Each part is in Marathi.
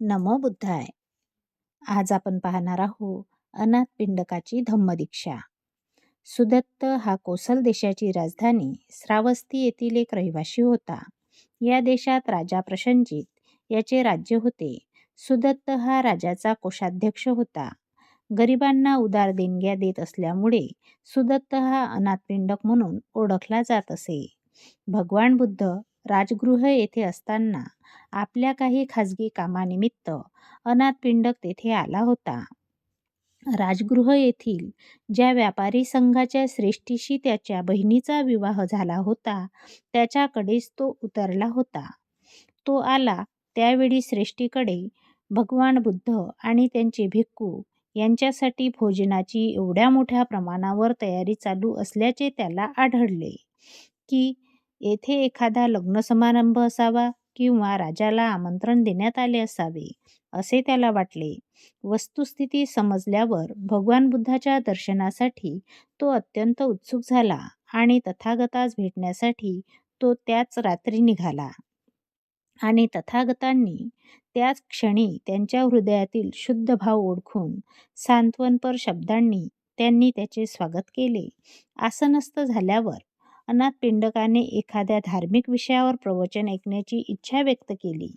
नमो बुद्धाय आज आपण पाहणार आहोत अनाथ पिंडकाची धम्मदीक्षा. सुदत्त हा कोसल देशाची राजधानी श्रावस्ती येथील एक रहिवाशी होता. या देशात राजा प्रशंजित याचे राज्य होते. सुदत्त हा राजाचा कोषाध्यक्ष होता. गरिबांना उदार देणग्या देत असल्यामुळे सुदत्त हा अनाथपिंडक म्हणून ओळखला जात असे. भगवान बुद्ध राजगृह येथे असताना आपल्या काही खाजगी कामानिमित्त अनाथपिंडक तेथे आला होता. राजगृह येथील ज्या व्यापारी संघाच्या श्रेष्ठीशी त्याच्या बहिणीचा विवाह झाला होता त्याच्याकडेच तो उतरला होता. तो आला त्यावेळी श्रेष्ठीकडे भगवान बुद्ध आणि त्यांचे भिक्खू यांच्यासाठी भोजनाची एवढ्या मोठ्या प्रमाणावर तयारी चालू असल्याचे त्याला आढळले की येथे एखादा लग्न समारंभ असावा? किंवा राजाला आमंत्रण देण्यात आले असावे असे त्याला वाटले. वस्तुस्थिती समजल्यावर भगवान बुद्धाच्या दर्शनासाठी तो अत्यंत उत्सुक झाला आणि तथागतास भेटण्यासाठी तो त्याच रात्री निघाला. आणि तथागतांनी त्याच क्षणी त्यांच्या हृदयातील शुद्ध भाव ओळखून सांत्वनपर शब्दांनी त्यांनी त्याचे स्वागत केले. आसनस्थ झाल्यावर अनाथ पिंडकाने एखाद्या धार्मिक विषयावर प्रवचन ऐकण्याची इच्छा व्यक्त केली.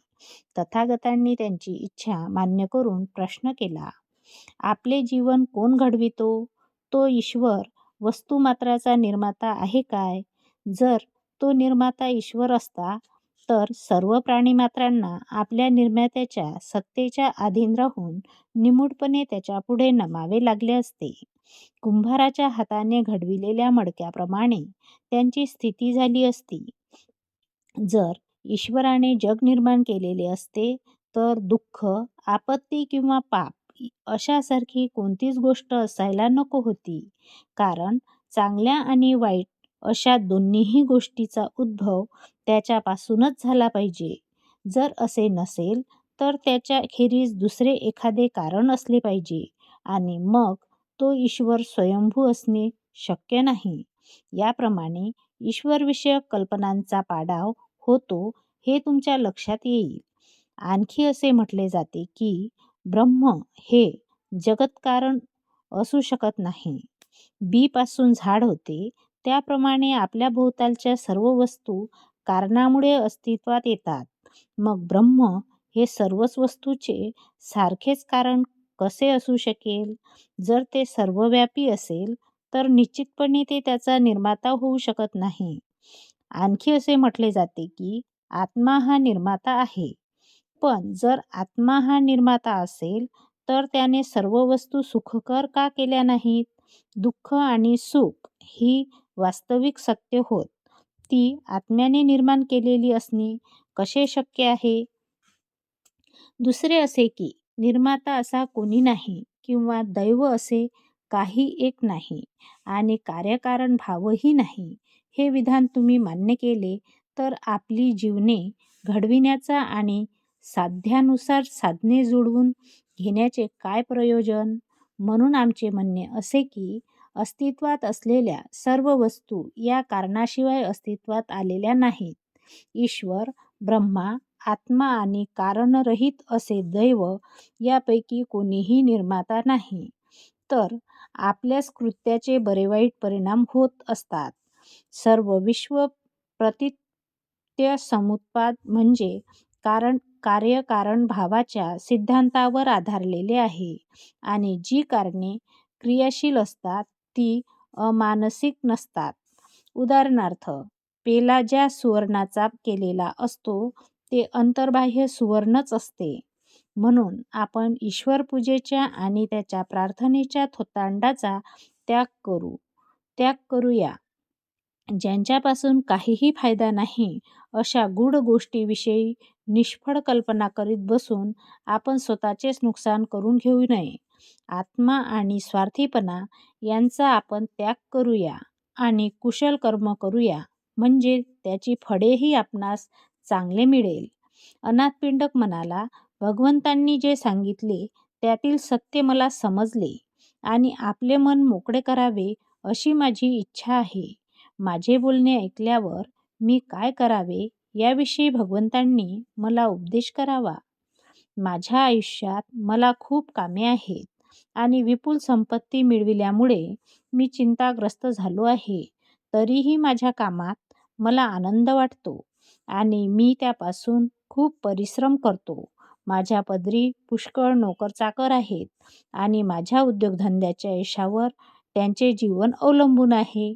तथागतांनी त्यांची इच्छा मान्य करून प्रश्न केला. आपले जीवन कोण घडवितो? तो ईश्वर वस्तुमात्राचा निर्माता आहे काय? जर तो निर्माता ईश्वर असता तर सर्व प्राणीमात्रांना आपल्या निर्मात्याच्या सत्तेच्या अधीन राहून निमूटपणे त्याच्यापुढे नमावे लागले असते. कुंभाराच्या हाताने घडविलेल्या मडक्याप्रमाणे त्यांची स्थिती झाली असती. जर ईश्वराने जग निर्माण केलेले असते तर दुःख आपत्ती किंवा पाप अशासारखी कोणतीच गोष्ट असायला नको होती. कारण चांगल्या आणि वाईट अशा दोन्हीही गोष्टीचा उद्भव त्याच्यापासूनच झाला पाहिजे. जर असे नसेल तर त्याच्या खेरीज दुसरे एखादे कारण असले पाहिजे. आणि मग तो ईश्वर स्वयंभू असणे शक्य नाही. याप्रमाणे ईश्वरविषयक कल्पनांचा पाडाव होतो हे तुमच्या लक्षात येईल. आणखी असे म्हटले जाते की ब्रह्म हे जगत्कारण असू शकत नाही. बीपासून झाड होते. त्याप्रमाणे आपल्या भोवतालच्या सर्व वस्तू कारणामुळे अस्तित्वात येतात. मग ब्रह्म हे सर्वच वस्तूचे सारखेच कारण कसे असू शकेल? जर ते सर्वव्यापी असेल तर निश्चितपणे ते त्याचा निर्माता होऊ शकत नाही. आणखी असे म्हटले जाते की आत्मा हा निर्माता आहे. पण जर आत्मा हा निर्माता असेल तर त्याने सर्व वस्तू सुखकर का केल्या नाहीत? दुःख आणि सुख ही वास्तविक सत्य होत. ती आत्म्याने निर्माण केलेली असणे कसे शक्य आहे? दुसरे असे की निर्माता असा कोणी नाही किंवा दैव असे काही एक नाही आणि कार्यकारण भावही नाही. हे विधान तुम्ही मान्य केले तर आपली जीवने घडविण्याचा आणि साध्यानुसार साधने जुळवून घेण्याचे काय प्रयोजन? म्हणून आमचे म्हणणे असे की अस्तित्वात असलेल्या सर्व वस्तू या कारणाशिवाय अस्तित्वात आलेल्या नाहीत. ईश्वर ब्रह्मा आत्मा आणि कारणरहित असे दैव यापैकी कोणीही निर्माता नाही. तर आपल्याच कृत्याचे बरे वाईट परिणाम होत असतात. सर्व विश्व प्रतित्य समुत्पाद म्हणजे कारण कार्यकारण भावाच्या सिद्धांतावर आधारलेले आहे आणि जी कारणे क्रियाशील असतात ती अमानसिक नसतात. उदाहरणार्थ पेला ज्या सुवर्णाचा केलेला असतो ते अंतर्बाह्य सुवर्णच असते. म्हणून आपण ईश्वरपूजेच्या आणि त्याच्या प्रार्थनेच्या थोतांडाचा त्याग करू त्याग करूया. ज्यांच्यापासून काहीही फायदा नाही अशा गूढ गोष्टीविषयी निष्फळ कल्पना करीत बसून आपण स्वतःचेच नुकसान करून घेऊ नये. आत्मा आणि स्वार्थीपणा यांचा आपण त्याग करूया आणि कुशल कर्म करूया. म्हणजे त्याची फळेही आपणास चांगले मिळेल. अनाथपिंडक म्हणाला भगवंतांनी जे सांगितले त्यातील सत्य मला समजले आणि आपले मन मोकळे करावे अशी माझी इच्छा आहे. माझे बोलणे ऐकल्यावर मी काय करावे याविषयी भगवंतांनी मला उपदेश करावा. माझ्या आयुष्यात मला खूप कामे आहेत आणि विपुल संपत्ती मिळविल्यामुळे मी चिंताग्रस्त झालो आहे. तरीही माझ्या कामात मला आनंद वाटतो. आणि मी त्यापासून खूप परिश्रम करतो. माझ्या पदरी पुष्कळ नोकरचाकर आहेत आणि माझ्या उद्योगधंद्याच्या यशावर त्यांचे जीवन अवलंबून आहे.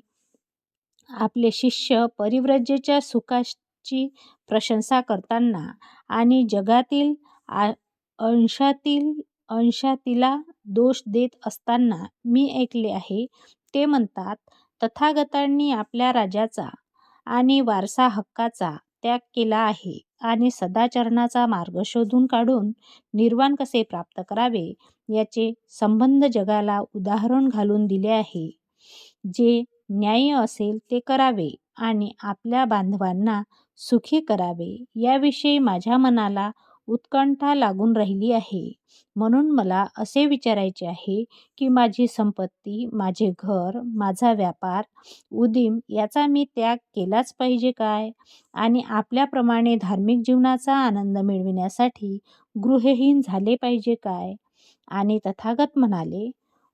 आपले शिष्य परिव्रजेच्या सुखाची प्रशंसा करताना आणि जगातील आ अंशातील अंशातीला दोष देत असताना मी ऐकले आहे. ते म्हणतात तथागतांनी आपल्या राजाचा आणि वारसा हक्काचा त्याग केला आहे आणि सदाचरणाचा मार्ग शोधून काढून निर्वाण कसे प्राप्त करावे याचे संबंध जगाला उदाहरण घालून दिले आहे. जे न्याय्य असेल ते करावे आणि आपल्या बांधवांना सुखी करावे याविषयी माझ्या मनाला उत्कंठा लागून राहिली आहे. म्हणून मला असे विचारायचे आहे की माझी संपत्ती माझे घर माझा व्यापार उदीम याचा मी त्याग केलाच पाहिजे काय? आणि आपल्याप्रमाणे धार्मिक जीवनाचा आनंद मिळविण्यासाठी गृहहीन झाले पाहिजे काय? आणि तथागत म्हणाले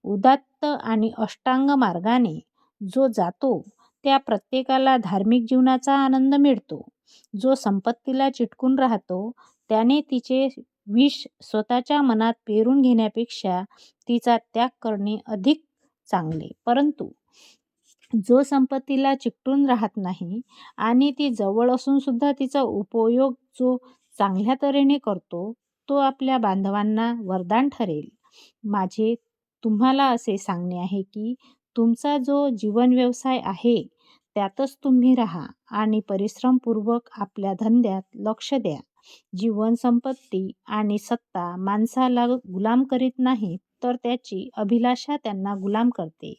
उदात्त आणि अष्टांग मार्गाने जो जातो त्या प्रत्येकाला धार्मिक जीवनाचा आनंद मिळतो. जो संपत्तीला चिटकून राहतो त्याने तिचे विष स्वतःच्या मनात पेरून घेण्यापेक्षा तिचा त्याग करणे अधिक चांगले. परंतु जो संपत्तीला चिकटून राहत नाही आणि ती जवळ असून सुद्धा तिचा उपयोग जो चांगल्या तऱ्हेने करतो तो आपल्या बांधवांना वरदान ठरेल. माझे तुम्हाला असे सांगणे आहे की तुमचा जो जीवन व्यवसाय आहे त्यातच तुम्ही राहा आणि परिश्रमपूर्वक आपल्या धंद्यात लक्ष द्या. जीवन संपत्ती आणि सत्ता माणसाला गुलाम करीत नाही तर त्याची अभिलाषा त्यांना गुलाम करते.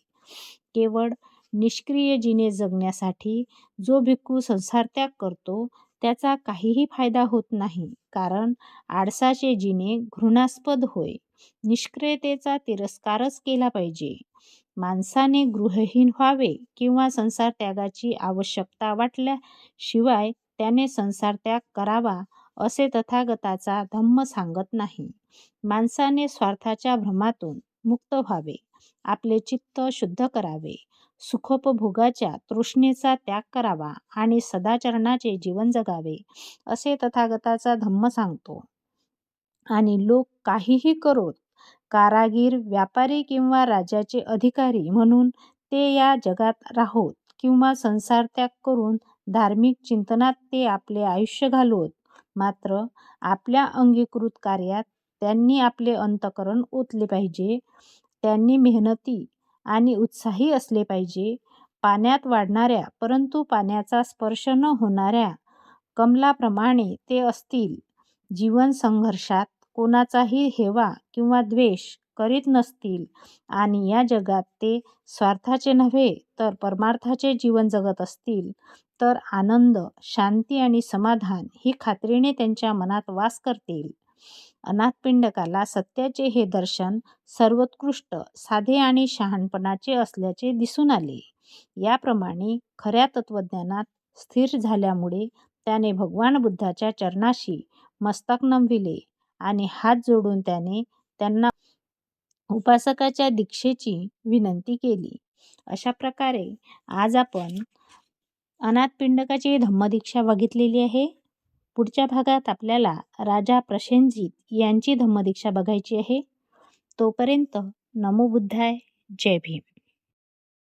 केवळ निष्क्रिय जिने जगण्यासाठी जो भिक्खू संसार त्याग करतो त्याचा काहीही फायदा होत नाही कारण आळसाचे जिने घृणास्पद होय. निष्क्रियतेचा तिरस्कारच केला पाहिजे. माणसाने गृहहीन व्हावे किंवा संसार त्यागाची आवश्यकता वाटल्याशिवाय त्याने संसार त्याग करावा असे तथागताचा धम्म सांगत नाही. माणसाने स्वार्थाच्या भ्रमातून मुक्त व्हावे. आपले चित्त शुद्ध करावे. सुखोपभोगाच्या तृष्णेचा त्याग करावा आणि सदाचरणाचे जीवन जगावे असे तथागताचा धम्म सांगतो. आणि लोक काहीही करोत कारागीर व्यापारी किंवा राजाचे अधिकारी म्हणून ते या जगात राहोत किंवा संसार त्याग करून धार्मिक चिंतनात ते आपले आयुष्य घालवत मात्र आपल्या अंगीकृत कार्यात त्यांनी आपले अंतकरण ओतले पाहिजे. त्यांनी मेहनती आणि उत्साही असले पाहिजे. पाण्यात वाढणाऱ्या परंतु पाण्याचा स्पर्श न होणाऱ्या कमलाप्रमाणे ते असतील. जीवन संघर्षात कोणाचाही हेवा किंवा द्वेष करीत नसतील आणि या जगात ते स्वार्थाचे नव्हे तर परमार्थाचे जीवन जगत असतील. तर आनंद शांती आणि समाधान ही खात्रीने त्यांच्या मनात वास करतील अनाथपिंडकाला सत्याचे हे दर्शन सर्वोत्कृष्ट साधे आणि शहाणपणाचे असल्याचे दिसून आले. याप्रमाणे खऱ्या तत्त्वज्ञानात स्थिर झाल्यामुळे त्याने भगवान बुद्धाच्या चरणाशी मस्तक नमविले आणि हात जोडून त्याने त्यांना उपासकाच्या दीक्षेची विनंती केली. अशा प्रकारे आज आपण अनाथपिंडकाची धम्मदीक्षा बघितलेली आहे. पुढच्या भागात आपल्याला राजा प्रशेनजीत यांची धम्मदीक्षा बघायची आहे. तोपर्यंत नमो बुद्धाय. जय भीम.